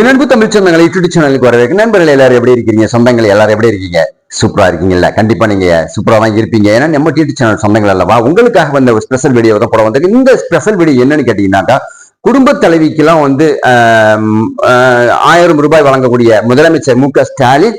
நண்பு தமிழ் சொந்தங்களை யூடியூப் சேனலுக்கு வரவேற்கு நண்பர்கள் எல்லாரும் எப்படி இருக்கீங்க? சொந்தங்கள் எல்லாரும் எப்படி இருக்கீங்க? சூப்பரா இருக்கீங்கல்ல. கண்டிப்பா நீங்க சூப்பரா தான் இருப்பீங்க ஏன்னா நம்ம யூடியூப் சேனல் சொந்தங்கள் அல்லவா? உங்களுக்காக வந்த ஒரு ஸ்பெஷல் வீடியோ தான் போட வந்திருக்கு. இந்த ஸ்பெஷல் வீடியோ என்னன்னு கேட்டீங்கன்னாக்கா குடும்ப தலைவிக்கெல்லாம் வந்து ஆயிரம் ரூபாய் வழங்கக்கூடிய முதலமைச்சர் மு க ஸ்டாலின்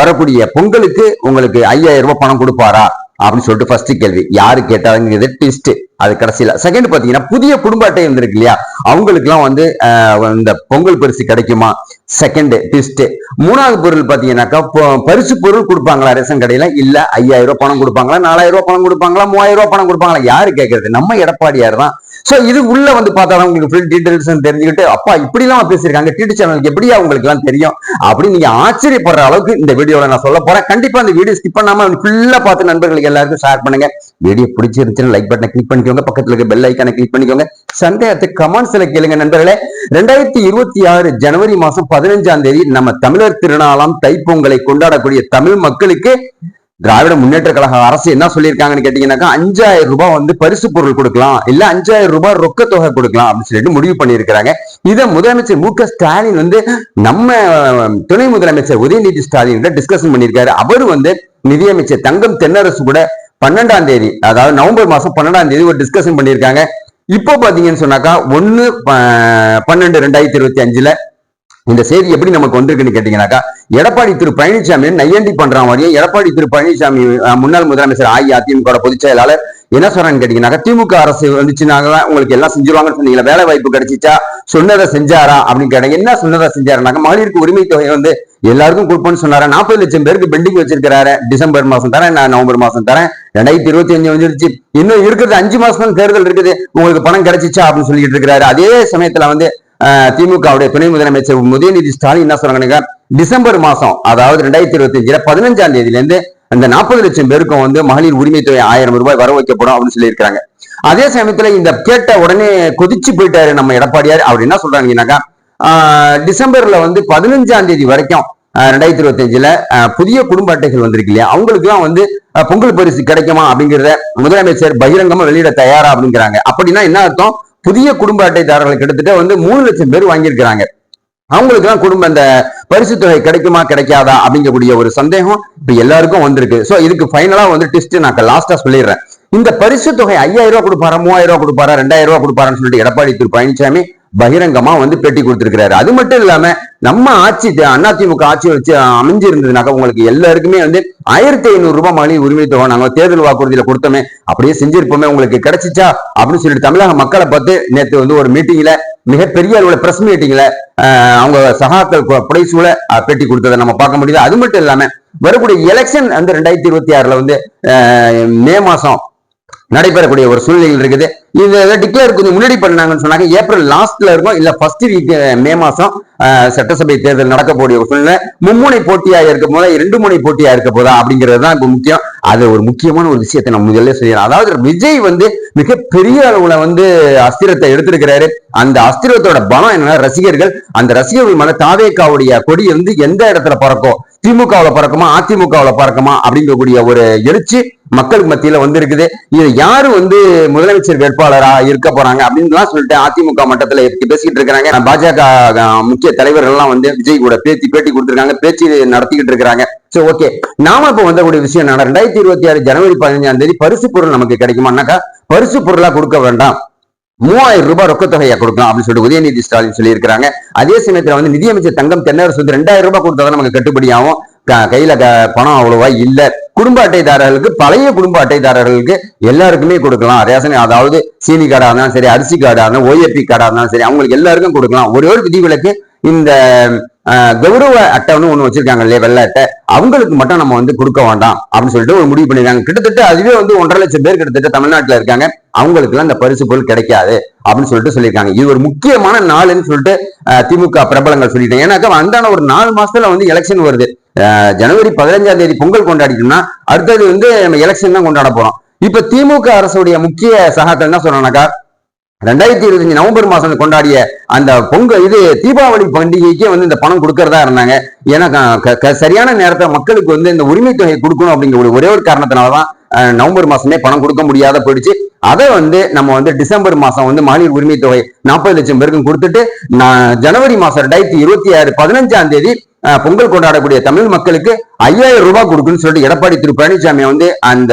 வரக்கூடிய பொங்கலுக்கு உங்களுக்கு ஐயாயிரம் ரூபாய் பணம் கொடுப்பாரா? அப்படின்னு சொல்லிட்டு ஃபர்ஸ்ட் கேள்வி. யாரு கேட்டாங்கிறது ட்விஸ்ட் அது கடைசியில. செகண்ட் பாத்தீங்கன்னா புதிய குடும்ப அட்டை இருந்திருக்கு இல்லையா? அவங்களுக்குலாம் வந்து ஆஹ், இந்த பொங்கல் பரிசு கிடைக்குமா? செகண்ட் ட்விஸ்ட் மூணாவது பொருள் பாத்தீங்கன்னாக்கா பரிசு பொருள் கொடுப்பாங்களா ரேஷன் கடையில? இல்ல ஐயாயிரம் ரூபாய் பணம் கொடுப்பாங்களா? நாலாயிரம் ரூபாய் பணம் கொடுப்பாங்களா? மூவாயிரம் ரூபாய் பணம் கொடுப்பாங்களா? யாரு கேட்கறது நம்ம எடப்பாடியார் தான் சோ இது உள்ள வந்து பார்த்தா உங்களுக்கு ஃபுல் டீடைல்ஸ் தெரிஞ்சுக்கிட்டு அப்பா இப்படி எல்லாம் பேசியிருக்காங்க டிடி சேனலுக்கு எப்படியா உங்களுக்கு எல்லாம் தெரியும்? அப்படின்னு நீங்க ஆச்சரியப்படுற அளவுக்கு இந்த வீடியோல நான் சொல்ல போறேன். கண்டிப்பா இந்த வீடியோ ஸ்கிப் பண்ணாம ஃபுல்லா பார்த்து நண்பர்களுக்கு எல்லாருக்கும் ஷேர் பண்ணுங்க. வீடியோ பிடிச்சிருந்துச்சுன்னா லைக் பட்டனை கிளிக் பண்ணிக்கோங்க. பக்கத்துல இருக்க பெல் ஐக்கானை கிளிக் பண்ணிக்கோங்க. சந்தேகத்தை கமெண்ட்ஸ்ல கேளுங்க நண்பர்களே. ரெண்டாயிரத்தி இருபத்தி ஆறு ஜனவரி மாசம் பதினஞ்சாம் தேதி நம்ம தமிழர் திருநாளாம் தைப்பொங்கலை கொண்டாடக்கூடிய தமிழ் மக்களுக்கு திராவிட முன்னேற்ற கழக அரசு என்ன சொல்லியிருக்காங்கன்னு கேட்டீங்கன்னாக்கா அஞ்சாயிரம் ரூபாய் வந்து பரிசு பொருள் கொடுக்கலாம் இல்ல அஞ்சாயிரம் ரூபாய் ரொக்க தொகை கொடுக்கலாம் அப்படின்னு சொல்லிட்டு முடிவு பண்ணியிருக்கிறாங்க. இதை முதலமைச்சர் மு க ஸ்டாலின் வந்து நம்ம துணை முதலமைச்சர் உதயநிதி ஸ்டாலின் கிட்ட டிஸ்கஷன் பண்ணியிருக்காரு. அவர் வந்து நிதியமைச்சர் தங்கம் தென்னரசு கூட பன்னெண்டாம் தேதி அதாவது நவம்பர் மாசம் பன்னெண்டாம் தேதி ஒரு டிஸ்கஷன் பண்ணியிருக்காங்க. இப்போ பாத்தீங்கன்னு சொன்னாக்கா ஒன்னு பன்னெண்டு ரெண்டாயிரத்தி இருபத்தி அஞ்சுல இந்த செய்தி எப்படி நமக்கு வந்திருக்குன்னு கேட்டீங்கன்னாக்கா எடப்பாடி திரு பழனிசாமி நையண்டி பண்ற மாதிரியும் எடப்பாடி திரு பழனிசாமி முன்னாள் முதலமைச்சர் அஇஅதிமுக பொதுச் செயலாளர் என்ன சொல்றான்னு கேட்டீங்கன்னாக்கா திமுக அரசு வந்துச்சுனாக்கா உங்களுக்கு எல்லாம் செஞ்சிருவாங்கன்னு சொன்னீங்களா வேலை வாய்ப்பு கிடைச்சிச்சா சொன்னதை செஞ்சாரா அப்படின்னு கேட்டாங்க. என்ன சொன்னதை செஞ்சாருனாக்கா மகளிருக்கு உரிமை தொகை வந்து எல்லாருக்கும் கொடுப்போம்னு சொன்னாரு? நாற்பது லட்சம் பேருக்கு பெண்டிங் வச்சிருக்காரு டிசம்பர் மாசம் தரேன் நான் நவம்பர் மாசம் தரேன். ரெண்டாயிரத்தி இருபத்தி அஞ்சு வந்துருச்சு. இன்னும் இருக்கிறது அஞ்சு மாசம் தேர்தல் இருக்குது. உங்களுக்கு பணம் கிடைச்சிச்சா அப்படின்னு சொல்லிட்டு இருக்கிறாரு. அதே சமயத்துல வந்து திமுகவுடைய துணை முதலமைச்சர் உதயநிதி ஸ்டாலின் என்ன சொல்றாங்க டிசம்பர் மாசம் அதாவது ரெண்டாயிரத்தி இருபத்தி அஞ்சுல பதினஞ்சாம் தேதியில இருந்து அந்த நாற்பது லட்சம் பேருக்கும் வந்து மகளிர் உரிமை தொகை ஆயிரம் ரூபாய் வர வைக்கப்படும் அப்படின்னு சொல்லியிருக்காங்க அதே சமயத்துல இந்த கேட்ட உடனே கொதிச்சு போயிட்டாரு நம்ம எடப்பாடியார். அவர் என்ன சொல்றாங்கன்னாக்கா டிசம்பர்ல வந்து பதினஞ்சாம் தேதி வரைக்கும் ரெண்டாயிரத்தி இருபத்தி அஞ்சுல புதிய குடும்ப அட்டைகள் வந்திருக்கு இல்லையா? அவங்களுக்கு எல்லாம் வந்து பொங்கல் பரிசு கிடைக்குமா அப்படிங்கிறத முதலமைச்சர் பகிரங்கமா வெளியிட தயாரா அப்படிங்கிறாங்க. அப்படின்னா என்ன அர்த்தம்? புதிய குடும்ப அட்டைதாரர்கள் கிட்டத்தட்ட வந்து மூணு லட்சம் பேர் வாங்கியிருக்கிறாங்க. அவங்களுக்கு குடும்பம் அந்த பரிசு தொகை கிடைக்குமா கிடைக்காதா அப்படிங்கக்கூடிய ஒரு சந்தேகம் இப்ப எல்லாருக்கும் வந்திருக்கு. சோ இதுக்கு ஃபைனலா வந்து டிஸ்ட் நான் லாஸ்டா சொல்லிடுறேன். இந்த பரிசு தொகை ஐயாயிரம் ரூபாய் கொடுப்பாரா மூவாயிரம் ரூபாய் கொடுப்பாரா ரெண்டாயிரம் ரூபாய் கொடுப்பாரான்னு சொல்லிட்டு எடப்பாடி திரு பழனிசாமி பகிரங்கமா வந்து பேட்டி கொடுத்திருக்கிறாரு. அது மட்டும் இல்லாம நம்ம ஆட்சி அதிமுக ஆட்சி வச்சு அமைஞ்சிருந்ததுனாக்கா உங்களுக்கு எல்லாருக்குமே வந்து ஆயிரத்தி ஐநூறு ரூபாய் மகளிர் உரிமை தொகை நாங்க தேர்தல் வாக்குறுதியில கொடுத்தோமே. அப்படியே செஞ்சிருப்போமே. உங்களுக்கு கிடைச்சிச்சா? அப்படின்னு சொல்லிட்டு தமிழக மக்களை பார்த்து நேற்று வந்து ஒரு மீட்டிங்ல மிகப்பெரிய அளவுல பிரஸ் மீட்டிங்ல அவங்க சகாக்கள் கு- புடைசூழ பேட்டி கொடுத்ததை நம்ம பார்க்க முடியுது. அது மட்டும் இல்லாம வரக்கூடிய எலெக்ஷன் வந்து ரெண்டாயிரத்தி இருபத்தி ஆறுல வந்து மே மாசம் நடைபெறக்கூடிய ஒரு சூழ்நிலைகள் இருக்குது. இதை டிக்ளேர் கொஞ்சம் முன்னாடி பண்ணாங்கன்னு சொன்னாங்க. ஏப்ரல் லாஸ்ட்ல இருக்கும். இல்ல ஃபர்ஸ்ட் வீக் மே மாசம் சட்டசபை தேர்தல் நடக்கக்கூடிய ஒரு சூழ்நிலை. மும்முனை போட்டியா இருக்க போதா? இரண்டு முனை போட்டியா இருக்க போதா? அப்படிங்கிறது தான் இப்போ முக்கியம். அது ஒரு முக்கியமான ஒரு விஷயத்தை நம்ம முதல்ல செய்யலாம் அதாவது விஜய் வந்து மிகப்பெரிய அளவுல வந்து அஸ்திரத்தை எடுத்திருக்கிறாரு. அந்த அஸ்திரத்தோட பலம் என்னன்னா ரசிகர்கள். அந்த ரசிகர்கள் மேல தாவேக்காவுடைய கொடி வந்து எந்த இடத்துல பறக்கும்? திமுகவுல பறக்குமா? அதிமுகவுல பறக்குமா? அப்படிங்கக்கூடிய ஒரு எழுச்சி மக்களுக்கு மத்தியில வந்திருக்குது. இது யாரு வந்து முதலமைச்சர் வேட்பாளரா இருக்க போறாங்க அப்படின்னு சொல்லிட்டு அதிமுக மட்டத்துல பேசிக்கிட்டு இருக்கிறாங்க. பாஜக முக்கிய தலைவர்கள் எல்லாம் வந்து விஜய் கூட பேத்தி பேட்டி கொடுத்திருக்காங்க பேச்சு நடத்திக்கிட்டு இருக்காங்க சோ ஓகே. நாம இப்ப வந்தக்கூடிய விஷயம் என்ன ரெண்டாயிரத்தி இருபத்தி ஆறு ஜனவரி பதினஞ்சாம் தேதி பரிசு பொருள் நமக்கு கிடைக்குமானாக்கா பரிசு பொருளா கொடுக்க வேண்டாம். மூவாயிரம் ரூபாய் ரொக்கத்தொகையா கொடுக்கலாம் அப்படின்னு சொல்லிட்டு உதயநிதி ஸ்டாலின் சொல்லியிருக்கிறாங்க. அதே சமயத்துல வந்து நிதியமைச்சர் தங்கம் தென்னரசு வந்து ரெண்டாயிரம் ரூபாய் கொடுத்தா நமக்கு கட்டுப்படியாகும் கையில க- பணம் அவ்வளவா இல்ல. குடும்ப அட்டைதாரர்களுக்கு பழைய குடும்ப அட்டைதாரர்களுக்கு எல்லாருக்குமே கொடுக்கலாம். ரேஷன் அதாவது சீனி கார்டா இருந்தாலும் சரி அரிசி கார்டா இருந்தாலும் ஓஏபி கார்டா இருந்தாலும் சரி அவங்களுக்கு எல்லாருக்கும் கொடுக்கலாம். ஒரே ஒரு விதிவிலக்கு இந்த கௌரவ அட்டைன்னு ஒண்ணு வச்சிருக்காங்க இல்லையா வெள்ளை அட்டை. அவங்களுக்கு மட்டும் நம்ம வந்து கொடுக்க வேண்டாம். அப்படின்னு சொல்லிட்டு ஒரு முடிவு பண்ணிருக்காங்க. கிட்டத்தட்ட அதுவே வந்து ஒன்றரை லட்சம் பேர் கிட்டத்தட்ட தமிழ்நாட்டுல இருக்காங்க. அவங்களுக்குலாம் அந்த இந்த பரிசு பொருள் கிடைக்காது அப்படின்னு சொல்லிட்டு சொல்லியிருக்காங்க. இது ஒரு முக்கியமான நாள்னு சொல்லிட்டு திமுக பிரபலங்கள் சொல்லிட்டாங்க. ஏன்னாக்கா அந்தான ஒரு நாலு மாசத்துல வந்து எலெக்ஷன் வருது. ஜனவரி பதினஞ்சாம் தேதி பொங்கல் கொண்டாடிட்டோம்னா அடுத்தது வந்து நம்ம எலெக்ஷன் தான் கொண்டாட போறோம். இப்ப திமுக அரசுடைய முக்கிய சகாக்கள் என்ன சொல்றாங்கன்னாக்கா ரெண்டாயிரத்தி இருபத்தஞ்சு நவம்பர் மாசம் கொண்டாடிய அந்த பொங்கல் இது தீபாவளி பண்டிகைக்கே வந்து இந்த பணம் கொடுக்கறதா இருந்தாங்க. ஏன்னா க- க- சரியான நேரத்தை மக்களுக்கு வந்து இந்த உரிமை தொகை கொடுக்கணும் அப்படிங்கிற ஒரு ஒரே ஒரு காரணத்தினாலதான் நவம்பர் மாசமே பணம் கொடுக்க முடியாத போயிடுச்சு. அதை வந்து நம்ம வந்து டிசம்பர் மாசம் வந்து மகளிர் உரிமை தொகை நாற்பது லட்சம் பேருக்கும் கொடுத்துட்டு நான் ஜனவரி மாசம் ரெண்டாயிரத்தி இருபத்தி ஆறு பதினஞ்சாம் தேதி பொங்கல் கொண்டாடக்கூடிய தமிழ் மக்களுக்கு ஐயாயிரம் ரூபாய் கொடுக்குன்னு சொல்லிட்டு எடப்பாடி திரு பழனிசாமி வந்து அந்த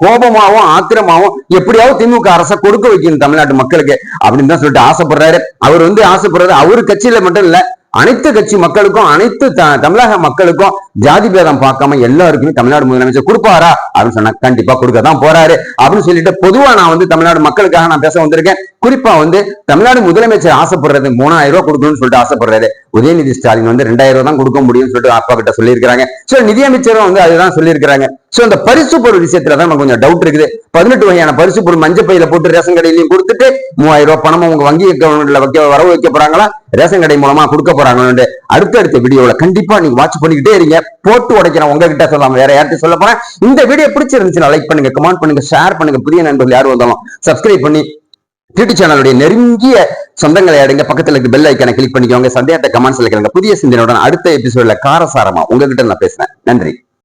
கோபமாவும் ஆத்திரமாவும் எப்படியாவது திமுக அரசை கொடுக்க வைக்கணும் தமிழ்நாட்டு மக்களுக்கு அப்படின்னு தான் சொல்லிட்டு ஆசைப்படுறாரு. அவர் வந்து ஆசைப்படுறது அவர் கட்சியில மட்டும் இல்ல அனைத்து கட்சி மக்களுக்கும் அனைத்து த- தமிழக மக்களுக்கும் ஜாதி பேதம் பார்க்காம எல்லாருக்குமே தமிழ்நாடு முதலமைச்சர் கொடுப்பாரா? அப்படின்னு சொன்னா கண்டிப்பா கொடுக்க தான் போறாரு. அப்படின்னு சொல்லிட்டு பொதுவா நான் வந்து தமிழ்நாடு மக்களுக்காக நான் பேச வந்திருக்கேன். குறிப்பா வந்து தமிழ்நாடு முதலமைச்சர் ஆசைப்படுறது மூணாயிரம் ரூபாய் கொடுக்கணும்னு சொல்லிட்டு ஆசைப்படுறாரு. உதயநிதி ஸ்டாலின் வந்து ரெண்டாயிரம் ரூபாய் தான் கொடுக்க முடியும்னு சொல்லிட்டு அப்பா கிட்ட சொல்லியிருக்காங்க சோ நிதியமைச்சரும் வந்து அதுதான் சொல்லியிருக்காங்க சோ இந்த பரிசு பொருள் விஷயத்துல தான் நமக்கு கொஞ்சம் டவுட் இருக்குது. பதினெட்டு வகையான பரிசு பொருள் மஞ்சள் பையில போட்டு ரேஷன் கடையிலையும் கொடுத்துட்டு மூவாயிரம் ரூபாய் பணமும் உங்க வங்கி அக்கௌண்ட்ல வைக்க வரவு வைக்க போறாங்களா? ரேஷன் கடை மூலமா கொடுக்க போறாங்கன்னு அடுத்தடுத்த வீடியோல கண்டிப்பா நீங்க வாட்ச் பண்ணிக்கிட்டே இருங்க. போட்டு உடைக்கிறேன் உங்ககிட்ட சொல்லாம வேற யார்கிட்ட சொல்ல போறேன். இந்த வீடியோ பிடிச்சிருந்துச்சுன்னா லைக் பண்ணுங்க கமெண்ட் பண்ணுங்க ஷேர் பண்ணுங்க. புதிய நண்பர்கள் யார் வந்தாலும் சப்ஸ்கிரைப் பண்ணி டிடி சேனலுடைய நெருங்கிய சொந்தங்களை அடைங்க. பக்கத்துல இருக்க பெல் ஐக்கான கிளிக் பண்ணிக்கோங்க. சந்தேகத்தை கமெண்ட்ஸ்ல கேளுங்க. புதிய சிந்தனையுடன் அடுத்த எபிசோட்ல காரசாரமா உங்ககிட்ட நான் பேசுறேன். நன்றி.